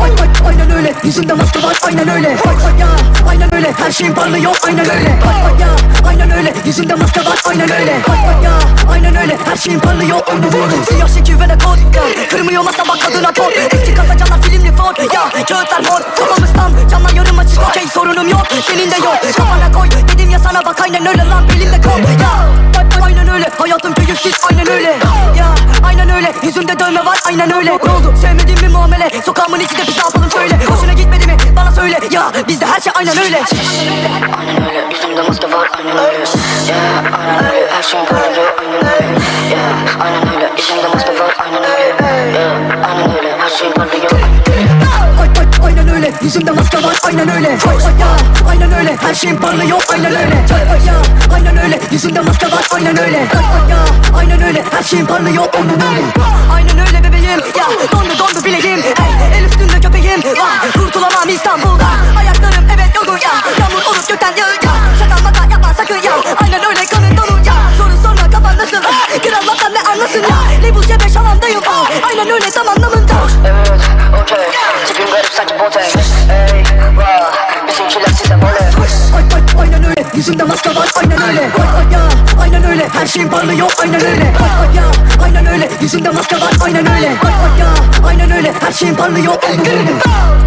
Ay, ay, aynen öyle Yüzümde maske var aynen öyle Ay, ay, ya, aynen öyle Her şeyim parlıyor aynen öyle Ay, ay, ya, aynen öyle Yüzümde maske var aynen öyle Ay, ay, ya, aynen öyle Her şeyim parlıyor aynen öyle Siyah şekil ve de kod ya. Kırmıyor masa bak kadına kod Eski kasa camlar filmli fon Ya kağıtlar mor Kafamız tam Camlar yarım açık okey sorunum yok Senin de yok Kafana koy Dedim ya sana bak aynen öyle lan Belimde kol Ya ay, ay, aynen öyle Hayatım öyle Ya aynen öyle Yüzümde dövme var aynen öyle Ne oldu sevmediğin bir muamele Sokağımın içinde biz ne yapalım söyle Hoşuna gitmedi mi bana söyle Ya bizde her şey aynen öyle Aynen öyle yüzümde maske var aynen öyle Yeah aynen öyle her şeyim parlıyor aynen öyle Yeah aynen öyle yüzümde maske var aynen öyle Yeah aynen öyle her şeyim parlıyor Ay ay aynen öyle Yüzümde maske var aynen öyle Ay ay ya aynen öyle Her şeyim parlıyor aynen öyle Ay ay ya aynen öyle Yüzümde maske var aynen öyle Ay ay ya şeyim parlıyor öyle Aynen öyle bebeğim. Ya dondu dondu bileğim. Hey el üstünde köpeğim. Vah kurtulamam İstanbul'da. Ayaklarım evet yolu ya. Yağmur olup gökten yağıyor Şaka maka yapma sakın ya. Aynen öyle kanın donu ya. Soru sorma kafan nasıl? Kral laftan ne anlasın ya? Label cebe şalandayım. Aynen öyle tam anlamında. Evet okey. Tipim garip sanki boten Ey vah bizimkiler size ay aynen öyle. Yüzümde maske var aynen öyle. Ay ay ya Her şeyim parlıyor aynen öyle. Ay ay ya aynen öyle. Yüzümde maske var aynen öyle. Ay ay ya aynen öyle. Her şeyim parlıyor aynen öyle